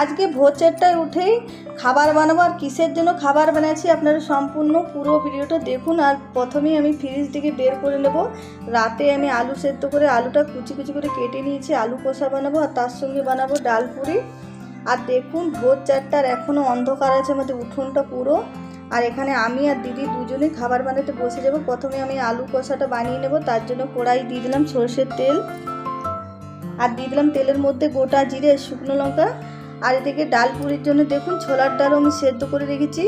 আজকে ভোর চারটায় উঠেই খাবার বানাবো আর কিসের জন্য খাবার বানাচ্ছি আপনারা সম্পূর্ণ পুরো ভিডিওটা দেখুন আর প্রথমেই আমি ফ্রিজ থেকে বের করে নেব। রাতে আমি আলু সেদ্ধ করে আলুটা কুচি কুচি করে কেটে নিয়েছি, আলু কষা বানাবো আর তার সঙ্গে বানাবো ডাল পুরি। আর দেখুন ভোর চারটার এখনও অন্ধকার আছে, আমাদের উঠোনটা পুরো। আর এখানে আমি আর দিদি দুজনে খাবার বানাতে বসে যাব। প্রথমে আমি আলু কষাটা বানিয়ে নেব, তার জন্য কড়াই দিয়ে দিলাম সর্ষের তেল। আর দিয়ে দিলাম তেলের মধ্যে গোটা জিরে শুকনো লঙ্কা। আর এদিকে ডাল পুরির জন্য দেখুন ছোলার ডালও আমি সেদ্ধ করে রেখেছি।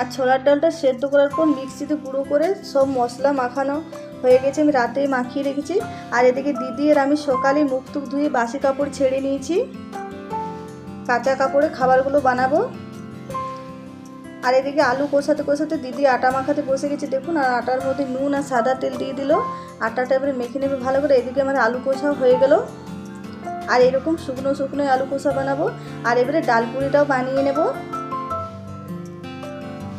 আর ছোলার ডালটা সেদ্ধ করার পর মিক্সিতে গুঁড়ো করে সব মশলা মাখানো হয়ে গেছে, আমি রাতে মাখিয়ে রেখেছি। আর এদিকে দিদি আর আমি সকালে মুখ টুক ধুয়ে বাসি কাপড় ছেড়ে নিয়েছি। কাঁচা কাপড়ে খাবারগুলো বানাবো। আর এদিকে আলু কষাতে কষাতে দিদি আটা মাখাতে বসে গেছে, দেখুন, আর আটার মধ্যে নুন আর সাদা তেল দিয়ে দিল। আটাটা এবারে মেখে নেবে ভালো করে, এদিকে আমার আলু কষাও হয়ে গেল। আর এরকম শুকনো শুকনো আলু কষা বানাবো। আর এবারে ডাল পুরিটাও বানিয়ে নেব।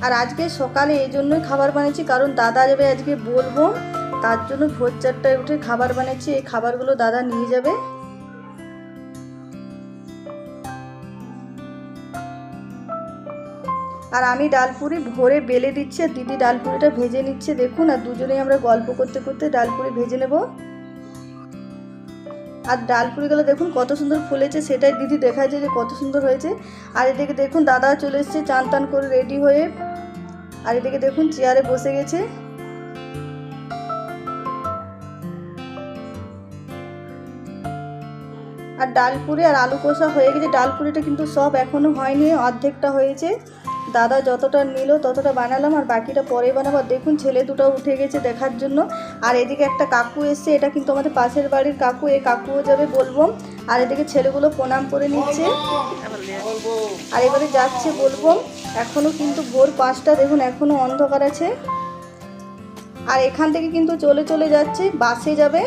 আর আজকে সকালে এই জন্যই খাবার বানিয়েছি, কারণ দাদা যাবে আজকে বলব তার জন্য ভোর চারটায় উঠে খাবার বানিয়েছি, এই খাবারগুলো দাদা নিয়ে যাবে। আর আমি ডালপুরি ভোরে বেলে দিচ্ছি, আর দিদি ডালপুরিটা ভেজে নিচ্ছে। দেখুন, আর দুজনেই আমরা গল্প করতে করতে ডালপুরি ভেজে নেব। আর ডাল ডালপুরিগুলো দেখুন কত সুন্দর ফুলেছে, সেটাই দিদি দেখাচ্ছে যে কত সুন্দর হয়েছে। আর এদিকে দেখুন দাদা চলে এসছে চান টান করে রেডি হয়ে। আর এদিকে দেখুন চেয়ারে বসে গেছে। আর ডালপুরি আর আলু কষা হয়ে গেছে। ডালপুরিটা কিন্তু সব এখনও হয়নি, অর্ধেকটা হয়েছে। দাদা যতটা নিল, ততটা বানালাম আর বাকিটা পরে বানাবো। আর দেখুন, ছেলে দুটো উঠে গেছে দেখার জন্য। আর এদিকে একটা কাকু এসছে, এটা কিন্তু আমাদের পাশের বাড়ির কাকু, এই কাকুও যাবে বলব। আর এদিকে ছেলেগুলো প্রণাম করে নিচ্ছে। আর এবারে যাচ্ছে বলব এখনও কিন্তু ভোর পাঁচটা, দেখুন এখনও অন্ধকার আছে। আর এখান থেকে কিন্তু চলে চলে যাচ্ছে, বাসে যাবে।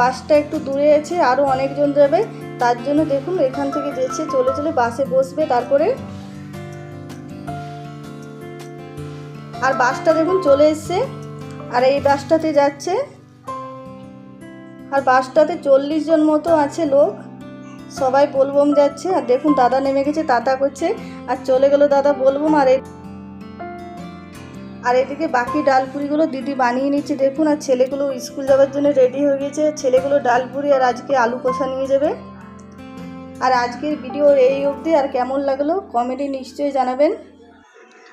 বাসটা একটু দূরে আছে আরও অনেকজন যাবে। তার জন্য দেখুন, এখান থেকে যেছে, চলে চলে বাসে বসবে, তারপরে আর বাসটা দেখুন চলে এসছে। আর এই বাসটাতে যাচ্ছে। আর বাসটাতে চল্লিশ জন মতো আছে লোক। সবাই বলবম যাচ্ছে। আর দেখুন দাদা নেমে গেছে, তাতা করছে। আর চলে গেল দাদা বলবম। আর আর এদিকে বাকি ডালপুরিগুলো দিদি বানিয়ে নিচ্ছে। দেখুন, আর ছেলেগুলো স্কুল যাওয়ার জন্য রেডি হয়ে গেছে ছেলেগুলো ডালপুরি আর আজকে আলু কষা নিয়ে যাবে। আর আজকের ভিডিও এই অবধি। আর কেমন লাগল কমেডি নিশ্চয়ই জানাবেন।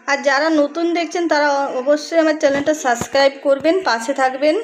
আর যারা নতুন দেখছেন তারা অবশ্যই আমার চ্যানেলটা সাবস্ক্রাইব করবেন পাশে থাকবেন।